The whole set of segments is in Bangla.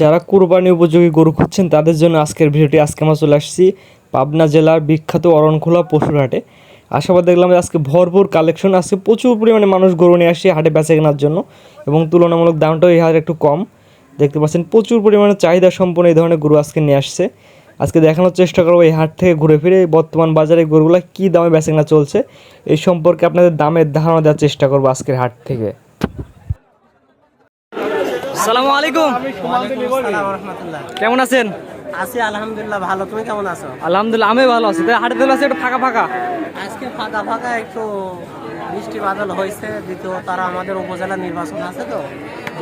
যারা কুরবানি উপযোগী গরু খুঁজছেন, তাদের জন্য আজকের ভিডিওটি। আজকে আমরা চলে আসছি পাবনা জেলার বিখ্যাত অরণখোলা পশুর হাটে আশাবাদ দেখলাম যে আজকে ভরপুর কালেকশন, আজকে প্রচুর পরিমাণে মানুষ গরু নিয়ে আসছে হাটে বেচা কেনার জন্য এবং তুলনামূলক দামটাও এই হাটে একটু কম। দেখতে পাচ্ছেন, প্রচুর পরিমাণে চাহিদা সম্পন্ন এই ধরনের গরু আজকে নিয়ে আসছে। আজকে দেখানোর চেষ্টা করব এই হাট থেকে ঘুরে ফিরে বর্তমান বাজারে গরুগুলো কী দামে বেচা কেনা চলছে। এই সম্পর্কে আপনাদের দামের ধারণা দেওয়ার চেষ্টা করব আজকের হাট থেকে। সালামু আলাইকুম। কেমন আছেন? আছি আলহামদুলিল্লাহ ভালো। তুমি কেমন আছো? আলহামদুলিল্লাহ আমি ভালো আছি। তাই দিলে একটু ফাঁকা ফাঁকা? আজকে ফাঁকা ফাঁকা একটু বৃষ্টি বাদল হয়েছে। দ্বিতীয় তারা আমাদের উপজেলা নির্বাচন আছে তো।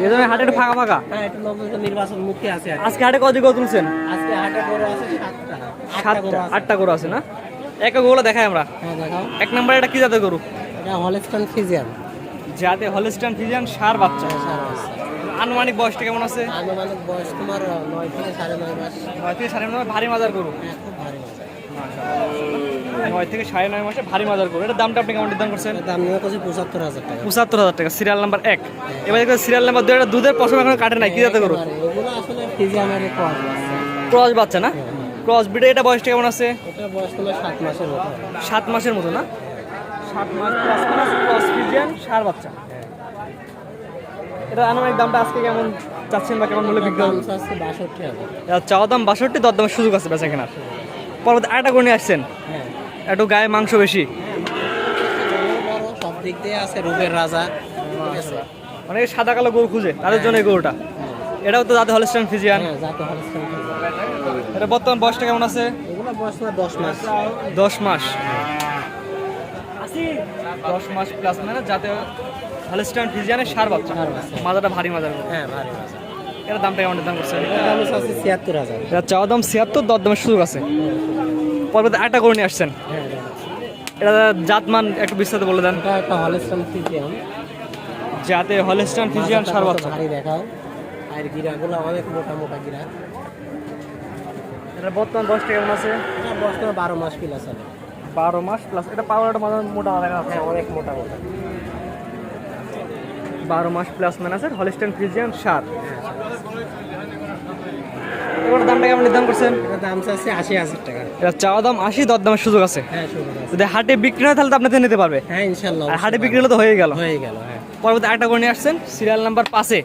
যে জন্য হাটে একটু ফাঁকা ফাঁকা? হ্যাঁ একটু নির্বাচন মুখে আছে আজকে হাটে কত গরু তুলছেন? আজকে হাটে গরু আছে সাতটা। আটটা গরু সাতটা আছে। আটটা গরু আছে না? এক গরুগুলো দেখাই আমরা। হ্যাঁ দেখাও। এক নম্বরে এটা কি জাতের গরু? এটা হলস্টন ফিজিয়ান। যাতে হলিস্টান ফিজিয়ান সার বাচ্চা। আনুমানিক বয়সটা কেমন আছে? আনুমানিক বয়স তোমার নয় থেকে সাড়ে নয় মাস। নয় থেকে সাড়ে নয় ভারী মাজার গরু? হ্যাঁ খুব ভারী নয় থেকে সাড়ে নয় মাসে ভারী মাজার গরু। এটার দামটা আপনি কেমন নির্ধারণ করছেন? দাম নিয়ে করছে পঁচাত্তর হাজার টাকা। পঁচাত্তর হাজার টাকা সিরিয়াল নাম্বার এক। এবার দেখো সিরিয়াল নাম্বার দুই এটা দুধের পশম এখন কাটে নাই কি এগুলো আসলে ফিজিয়ানের ক্রস বাচ্চা। ক্রস বাচ্চা না? ক্রস বিটে এটা বয়সটা কেমন আছে? এটা বয়স তোমার সাত মাসের মতো। সাত মাসের মতো না? সাত মাস প্লাস ক্রস ফিজিয়ান সার বাচ্চা। এটা আনুমানিক দামটা আজকে কেমন চাচ্ছেন বা কেমন মূল্যে বিক্রি দাম হবে বাষট্টি হাজার। চাওয়া দাম বাষট্টি দর দামের সুযোগ আছে বেচা কেনার। পরবর্তী আরেকটা করে নিয়ে আসছেন। হ্যাঁ। একটু গায়ে মাংস বেশি। সব দিক দিয়ে আছে রূপের রাজা। অনেকে সাদা কালো গরু খুঁজে তাদের জন্য এই গরুটা। এটাও তো যাতে হলস্টাইন ফিজিয়ান। হ্যাঁ ফ্রিজিয়ান। এটা বর্তমান বয়সটা কেমন আছে? দশ মাস। দশ মাস। দশ মাস প্লাস মানে যাতে হলস্টাইন ফিজিয়ানের সার বাচ্চা। মাজাটা ভারী মাজার হ্যাঁ ভারী রাজা এটার দামটা কেমন দাম এটার ছিয়াত্তর হাজার। এটা চাওয়া দাম ছিয়াত্তর দর দামের সুযোগ আছে। পরবর্তী আরেকটা গরু নিয়ে আসছেন। হ্যাঁ এটা জাতমান একটু বিস্তারিত বলে দেন। এটা একটা হলস্টেইন ফ্রিজিয়ান যাতে হলস্টাইন ফিজিয়ান সার বাচ্চা। ভারী দেখাও। আর গিরাগুলো অনেক মোটা মোটা গিরা। এটা বর্তমান বয়সটা কেমন আছে? এটা বারো মাস প্লাস হবে। বারো মাস প্লাস এটা পাওয়ারটা মোটা দেখা হ্যাঁ অনেক মোটা মোটা। বারো মাস প্লাস মানে আছে হলিস্টাইন ফ্রিজিয়ান সার এবার দামটা কেমন নির্ধারণ করছেন? দাম চাচ্ছে আশি হাজার টাকা। এটা চাওয়া দাম আশি দর সুযোগ আছে। হ্যাঁ যদি হাটে বিক্রি না তাহলে তো আপনাদের নিতে পারবে। হ্যাঁ ইনশাল্লাহ হাটে বিক্রি হলে তো হয়ে গেল। হয়ে গেল হ্যাঁ। পরবর্তী আরেকটা করে নিয়ে আসছেন সিরিয়াল নাম্বার পাঁচে।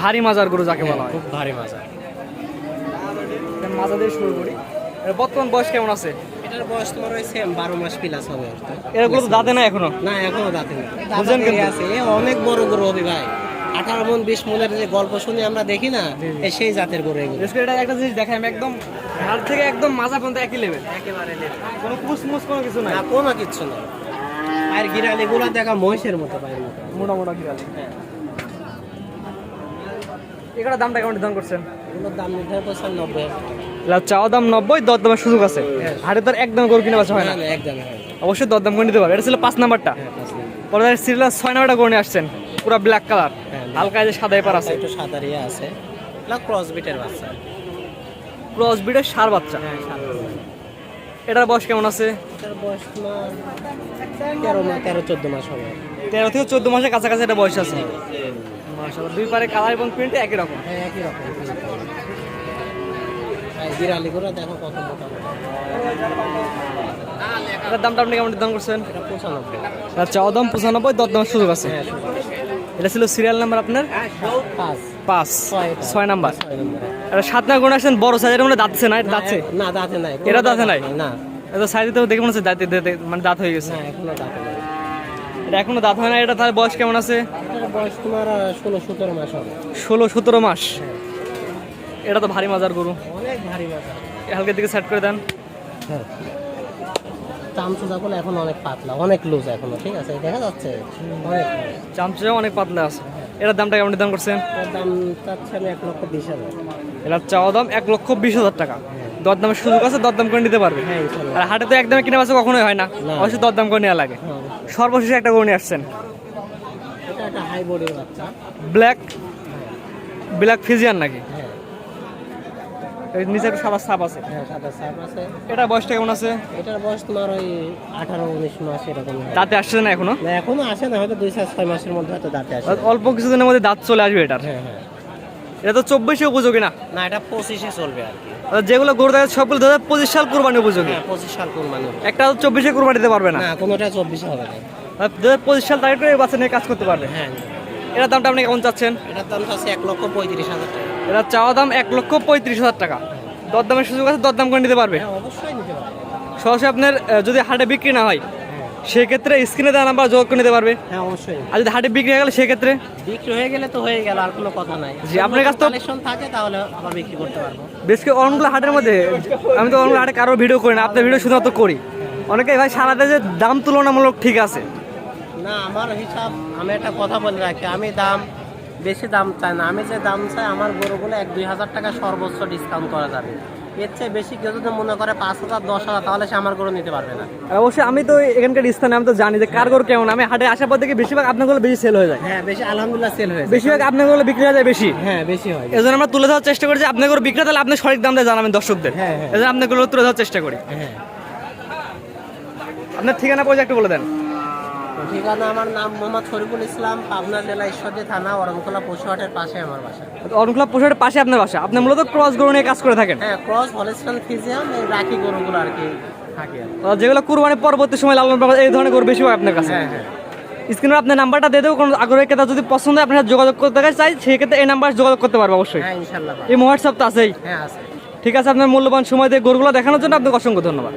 ভারী মাজার গরু যাকে বলা হয় খুব ভারী মাজা দিয়ে শুরু করি বর্তমান বয়স কেমন আছে? এটার বয়স তোমার ওই সেম বারো মাস প্লাস হবে এগুলো তো দাঁতে না এখনও? না এখনও দাঁতে দাঁতে কিন্তু? আছে। এ অনেক বড় গরু হবে ভাই। আঠারো মন বিশ মনের যে গল্প শুনি আমরা দেখি না সেই জাতের গরু এগুলো। এটা একটা জিনিস দেখাই একদম ঘাট থেকে একদম মাজা পর্যন্ত একই লেভেল একেবারে কোনো কুস মুস কোনো কিছু না কোনো না আর গিরালি গুলো দেখা মহিষের মতো পায়ের মতো মোটা মোটা গিরাল। এগুলোর দামটা কেমন নির্ধারণ করছেন? এগুলোর দাম নির্ধারণ করছেন নব্বই হাজার টাকা। চাওয়া দাম নব্বই দর দামের সুযোগ আছে। হাটে তো আর একদম গরু কিনে বাঁচা হয় না। হ্যাঁ। অবশ্যই দর দাম করে নিতে পারবে। এটা ছিল পাঁচ নাম্বারটা। হ্যাঁ, পরে সিরিয়াল ছয় নাম্বারটা করে নিয়ে আসছেন। পুরো ব্ল্যাক কালার হ্যাঁ, হালকা যে সাদা এপার আছে। একটু সাদা ইয়ে আছে। ক্রস বিটের বাচ্চা। ক্রস বিডের সার বাচ্চা। হ্যাঁ এটার বয়স কেমন আছে? তেরো চোদ্দ মাস হবে। তেরো থেকে চোদ্দ মাসের কাছাকাছি এটা বয়স আছে। দুই পারে কালার এবং প্রিন্ট একই রকম। হ্যাঁ একই রকম। করে দেখো কত মোটা মোটা। দামটা আপনি কেমন নির্ধারণ করছেন? এটা পঁচানব্বই। এটা চাওয়া দাম পঁচানব্বই দর দামের সুযোগ আছে। হ্যাঁ এটা ছিল সিরিয়াল নাম্বার আপনার? পাঁচ। পাঁচ। ছয় নাম্বার এটা সাত না গুণ আসছেন বড় সাইজের মধ্যে দাঁতছে না? এটা দাঁতছে না দাঁতে নাই এরা দাঁতে নাই? না। এটা সাইজে তো দেখে মনে হচ্ছে দাঁতে দাঁতে- মানে দাঁত হয়ে গেছে। এখনও দাঁতে এটা এখনও দাঁত হয় না এটা তার বয়স কেমন আছে? বয়স তোমার ষোলো সতেরো মাস হবে। ষোলো সতেরো মাস। এটা তো ভারী মাজার গরু। ভারী হালকের দিকে সেট করে দেন। হ্যাঁ। চামচুদা বলে এখন অনেক পাতলা অনেক লুজ এখনও ঠিক আছে? দেখা যাচ্ছে? অনেক চামচা অনেক পাতলা আছে। এটার দামটা কেমন দাম করছেন? এর দাম চাচ্ছে আমি এক লক্ষ বিশ হাজার। এটার চাওয়া দাম এক লক্ষ বিশ হাজার টাকা। দরদামের সুযোগ আছে দরদাম করে নিতে পারবে। হ্যাঁ আর হাটে তো একদমই কিনে বাসা কখনোই হয় না। অবশ্যই দরদাম করে নেওয়া লাগে। হ্যাঁ, সর্বশেষে একটা গরু নিয়ে আসছেন। ব্ল্যাক ব্ল্যাক ফিজিয়ান নাকি? হ্যাঁ। নিচে একটু সাদা সাপ আছে। হ্যাঁ সাদা সাপ আছে। এটা বয়সটা কেমন আছে? এটার বয়স তোমার ওই আঠারো উনিশ মাস এরকম। দাঁতে আসছে না এখনও? না এখনও আসে না হয়তো দুই চার ছয় মাসের মধ্যে হয়তো দাঁতে আসে। অল্প কিছুদিনের মধ্যে দাঁত চলে আসবে এটার? হ্যাঁ হ্যাঁ। এটা তো চব্বিশে উপযোগী না? না এটা পঁচিশে চলবে আর কি। যেগুলো গরু থাকে সবগুলো দু হাজার পঁচিশ সাল কোরবানি উপযোগী। হ্যাঁ পঁচিশ সাল কোরবানি একটা চব্বিশে কোরবানি দিতে পারবে না? কোনোটা চব্বিশে হবে না। আর দু হাজার পঁচিশ সাল তারিখ করে বাচ্চা নিয়ে কাজ করতে পারবে? হ্যাঁ। এটার দামটা আপনি কেমন চাচ্ছেন? এটার দাম আছে এক লক্ষ পঁয়ত্রিশ হাজার টাকা। এটা চাওয়া দাম এক লক্ষ পঁয়ত্রিশ হাজার টাকা। দরদামের সুযোগ আছে দরদাম করে নিতে পারবে। হ্যাঁ সরাসরি আপনার যদি হাটে বিক্রি না হয় হ্যাঁ। সেক্ষেত্রে স্ক্রিনে দেওয়া নাম্বার যোগ করে নিতে পারবে। হ্যাঁ অবশ্যই। আর যদি হাটে বিক্রি হয়ে গেলে সেক্ষেত্রে? বিক্রি হয়ে গেলে তো হয়ে গেল আর কোনো কথা নাই। জি, আপনার কাছে তো- কালেকশন থাকে তাহলে আবার বিক্রি করতে পারব। বেশ কিছু অনেকগুলো হাটের মধ্যে আমি তো অনেকগুলো হাটে কারও ভিডিও করি না আপনার ভিডিও শুধুমাত্র করি। অনেকে ভাই সারা দেশে দাম তুলনামূলক ঠিক আছে। না আমার হিসাব আমি একটা কথা বলে রাখি আমি দাম বেশি দাম চাই না। আমি যে দাম চাই আমার গরুগুলো এক দুই হাজার টাকা সর্বোচ্চ ডিসকাউন্ট করা যাবে। এর চেয়ে বেশি কেউ যদি মনে করে পাঁচ হাজার দশ হাজার তাহলে সে আমার গরু নিতে পারবে না। অবশ্যই আমি তো এখানকার স্থানে আমি তো জানি যে কার গরু কেমন। আমি হাটে আসার পর থেকে বেশিরভাগ আপনারগুলো বেশি সেল হয়ে যায়। হ্যাঁ বেশি আলহামদুলিল্লাহ সেল হয়েছে। বেশিরভাগ আপনারগুলো বিক্রি হয়ে যায় বেশি। হ্যাঁ বেশি হয়। এই জন্য আমরা তুলে ধরার চেষ্টা করি যে আপনার গরু বিক্রি তাহলে আপনি সঠিক দামটা জানাবেন দর্শকদের। হ্যাঁ, হ্যাঁ। এই জন্য তুলে ধরার চেষ্টা করি। হ্যাঁ। আপনার ঠিকানা পয়সা একটু বলে দেন। ঠিকানা আমার নাম মোহাম্মদ শরীফুল ইসলাম পাবনা জেলা ঈশ্বরদী থানা পশুহাটের পাশে আমার বাসা। পোশাকের পাশে আপনার বাসা? আপনি মূলত ক্রস গরু নিয়ে কাজ করে থাকেন? হ্যাঁ ক্রস হলেস্টান ফিজিয়াম এই রাখি গরুগুলো আর কি থাকে যেগুলো কুরবানি পরবর্তী সময় লালন এই ধরনের গরু বেশি হয় আপনার কাছে? হ্যাঁ হ্যাঁ। স্ক্রিনে আপনার নাম্বারটা দিয়ে দেবো কোনো আগ্রহী ক্রেতা যদি পছন্দ হয় আপনার সাথে যোগাযোগ করতে চাই সেক্ষেত্রে এই নাম্বার যোগাযোগ করতে পারবে অবশ্যই। হ্যাঁ ইনশাল্লাহ এই হোয়াটসঅ্যাপ তো আছেই। হ্যাঁ আছে। ঠিক আছে আপনার মূল্যবান সময় দিয়ে গরুগুলো দেখানোর জন্য আপনাকে অসংখ্য ধন্যবাদ।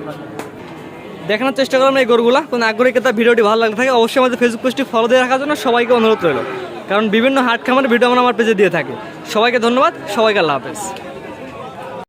দেখানোর চেষ্টা করলাম এই গরুগুলা। কোনো আগ্রহী ক্রেতা ভিডিওটি ভালো লাগলে থাকে, অবশ্যই আমাদের ফেসবুক পেজটি ফলো দিয়ে রাখার জন্য সবাইকে অনুরোধ রইল। কারণ বিভিন্ন হাট খামারের ভিডিও আমরা আমার পেজে দিয়ে থাকি। সবাইকে ধন্যবাদ, সবাইকে আল্লাহ হাফেজ।